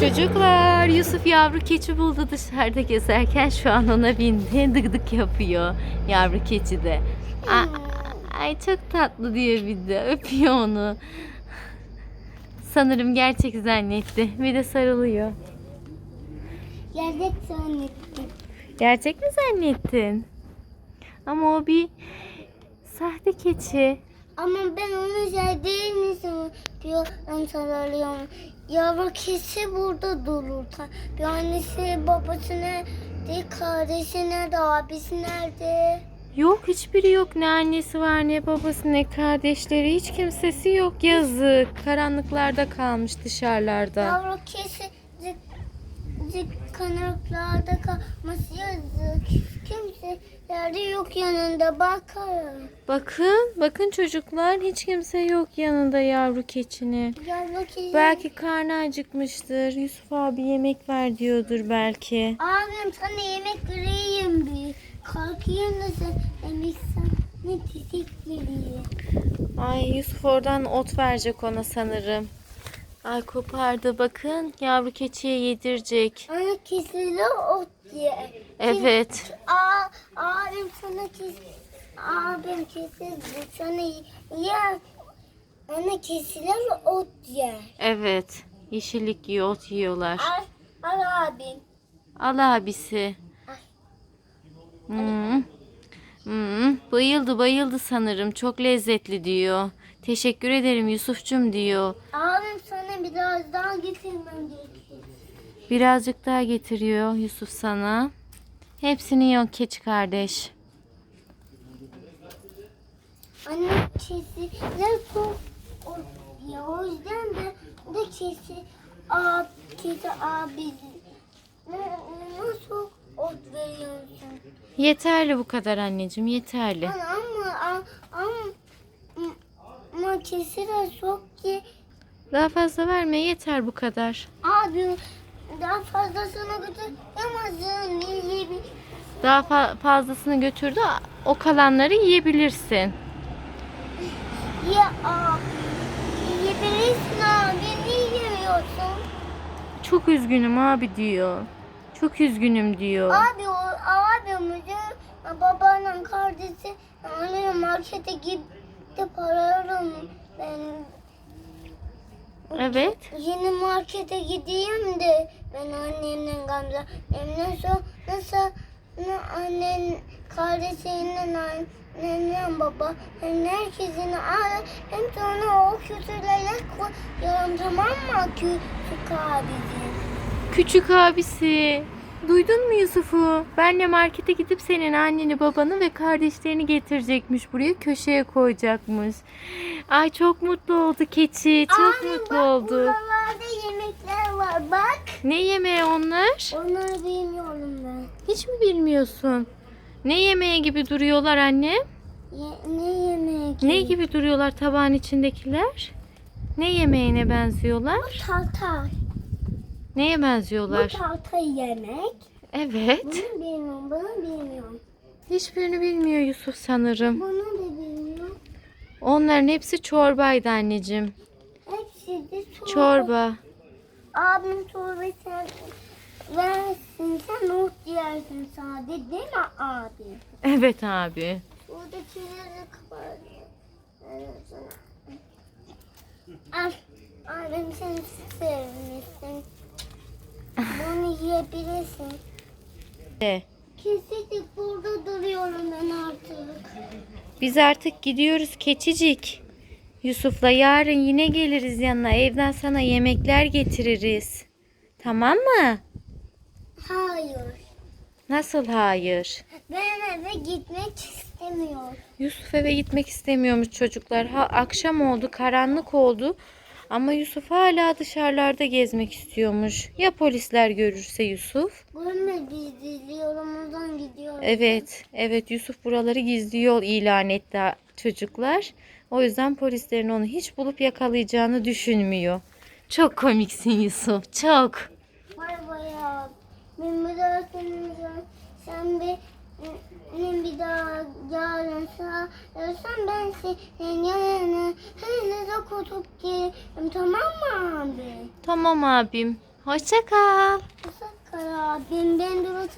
Çocuklar Yusuf yavru keçi buldu dışarıda gezerken şu an ona bindi. Dık dık yapıyor yavru keçi de. Aa, Ay çok tatlı diyor bir de öpüyor onu. Sanırım gerçek zannetti. Bir de sarılıyor. Gerçek zannettim. Gerçek mi zannettin? Ama o bir sahte keçi. Ama ben onu değil misin diyor ben sarılıyorum. Yavru kesi burada durur. Bir annesi babası nerede, kardeşi nerede, abisi nerede? Yok hiçbiri yok. Ne annesi var ne babası ne kardeşleri. Hiç kimsesi yok. Yazık. Karanlıklarda kalmış dışarılarda. Yavru kesi zik, zik kanatlarda kalması yazık. Kimselerde yok yanında bakarım. Bakın, bakın çocuklar hiç kimse yok yanında yavru keçinin. Yavru kesi... Belki karnı acıkmıştır. Yusuf abi yemek ver diyordur belki. Abim sana yemek vereyim bir. Kalkayım da sen yemek sana vereyim. Ay Yusuf oradan ot verecek ona sanırım. Ay kopardı bakın yavru keçiye yedirecek. Ana kesili ot ye. Evet. Aa, abim sana kes... Abim kesildi sana ye. Ana kesilir ot yer. Evet. Yeşillik yiyor, ot yiyorlar. Al, al abim. Al abisi. Hmm. Hmm. Bayıldı bayıldı sanırım. Çok lezzetli diyor. Teşekkür ederim Yusuf'cum diyor. Sana biraz daha getirmem gerekiyor. Birazcık daha getiriyor Yusuf sana. Hepsini yok keçi kardeş. Anne kesilir çok ye. O yüzden de de kesi ab, kesi abi. Nasıl ot veriyorsun? Yeterli bu kadar anneciğim yeterli. Ama ama ama, ama kesilir çok ki Daha fazla verme yeter bu kadar. abi daha fazlasını götüremezsin. Daha fa- fazlasını götürdü. O kalanları yiyebilirsin. ya abi yiyebilirsin abi niye yemiyorsun? Çok üzgünüm abi diyor. Çok üzgünüm diyor. Abi o abimizin babanın kardeşi anne markete gitti paralarım ben Evet. yeni markete gideyim de ben annemle Gamze emden sonra annen kardeşiyle annemle baba hem herkesin ağır hem sonra o kötülerle koyuyorum tamam mı küçük abicim? Küçük abisi. Duydun mu Yusuf'u? Benle markete gidip senin anneni, babanı ve kardeşlerini getirecekmiş buraya köşeye koyacakmış. Ay çok mutlu oldu keçi. Çok Abi mutlu bak, oldu. Buralarda yemekler var bak. Ne yemeği onlar? Onları bilmiyorum ben. Hiç mi bilmiyorsun? Ne yemeği gibi duruyorlar anne? Ye- ne yemek? Ne gibi duruyorlar tabağın içindekiler? Ne yemeğine benziyorlar? Tartar. Neye Bu benziyorlar? tartar yemek. Evet. Bunu bilmiyorum, bunu bilmiyorum. Hiçbirini bilmiyor Yusuf sanırım. Bunu da bilmiyorum. Onların hepsi çorbaydı anneciğim. Hepsi de çorba. Çorba. Abim çorba sen versin sen not yersin sade değil mi abi? Evet abi. Burada çizik var. Abim sen sevmişsin. Yiyebilirsin. De. Kesinlikle burada duruyorum ben artık. Biz artık gidiyoruz keçicik. Yusuf'la yarın yine geliriz yanına. Evden sana yemekler getiririz. Tamam mı? Hayır. Nasıl hayır? Ben eve gitmek istemiyorum. Yusuf eve gitmek istemiyormuş çocuklar. Ha akşam oldu, karanlık oldu. Ama Yusuf hala dışarılarda gezmek istiyormuş. Ya polisler görürse Yusuf? Görme bizi yolumuzdan gidiyoruz. Evet, evet Yusuf buraları gizli yol ilan etti çocuklar. O yüzden polislerin onu hiç bulup yakalayacağını düşünmüyor. Çok komiksin Yusuf, çok. Bay bay abi. Ben bir daha senin sen bir benim bir daha yarın sen ben senin yanına hızlıca kutup gelirim tamam mı abi? Tamam abim. Hoşça kal. Sakar abim ben durup